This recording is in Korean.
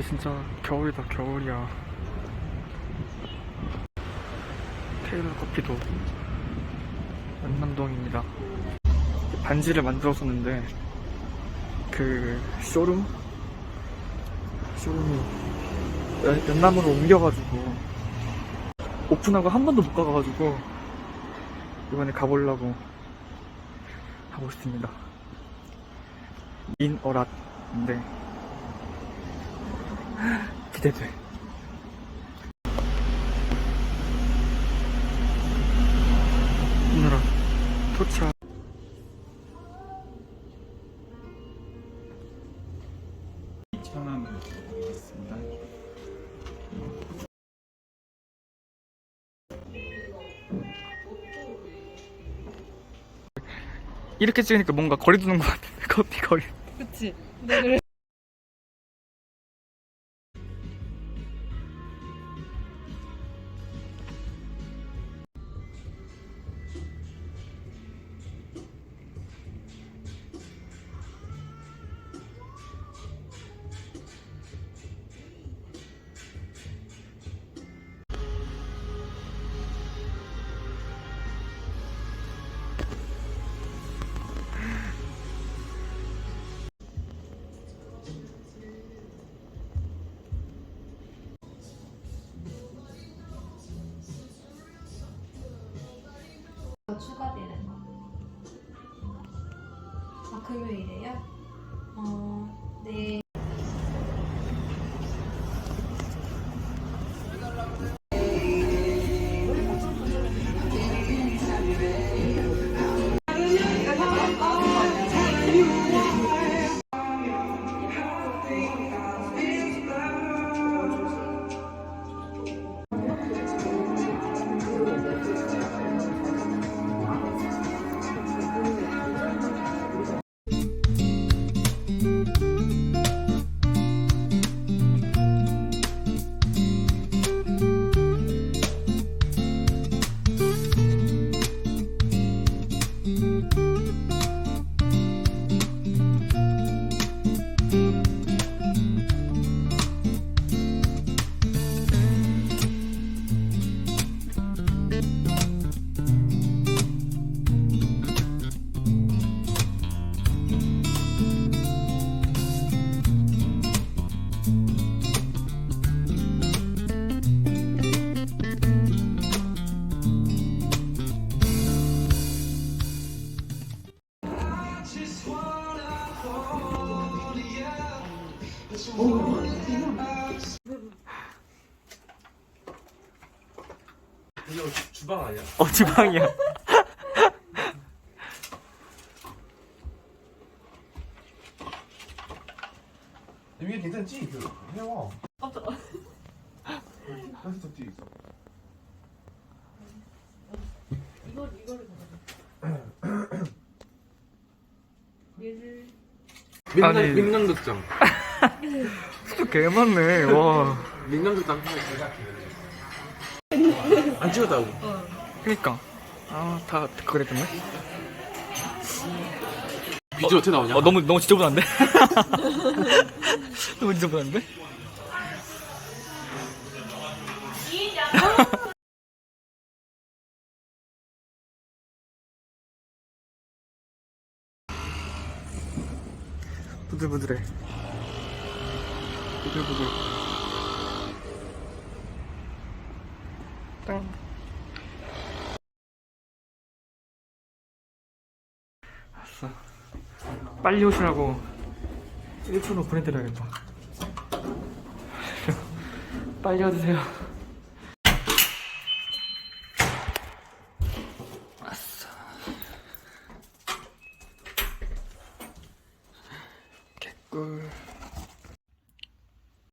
이제 진짜 겨울이다 겨울이야. 테일러 커피도 연남동입니다. 반지를 만들었었는데 그 쇼룸? 쇼룸이 연- 연남으로 옮겨가지고 오픈하고 한 번도 못 가가지고 이번에 가보려고 하고 있습니다. 인어랏인데 기대돼 인어랏 도착 천원 드리겠습니다. 이렇게 찍으니까 뭔가 거리 두는 것 같은데 커피 거리 그치? 네, 그래. 아, 금요일에요? 어, 네. 이거 주방 아니야? 어 주방이야 이게 괜찮지? 그 해와. 더 뒤에 있어. 이걸, 이거를. 얘를. 민남 아니. 민남 극장. 진짜 개많네. 와. 민남극장 안 찍었다고. 그니까. 아 다 그랬던데 비주 어떻게 나오냐? 어 너무 너무 지저분한데? 너무 지저분한데? 부들부들해 부들부들 땅. 아싸 빨리 오시라고 1초로 보내드려야겠다. 빨리 와주세요. 아싸 개꿀.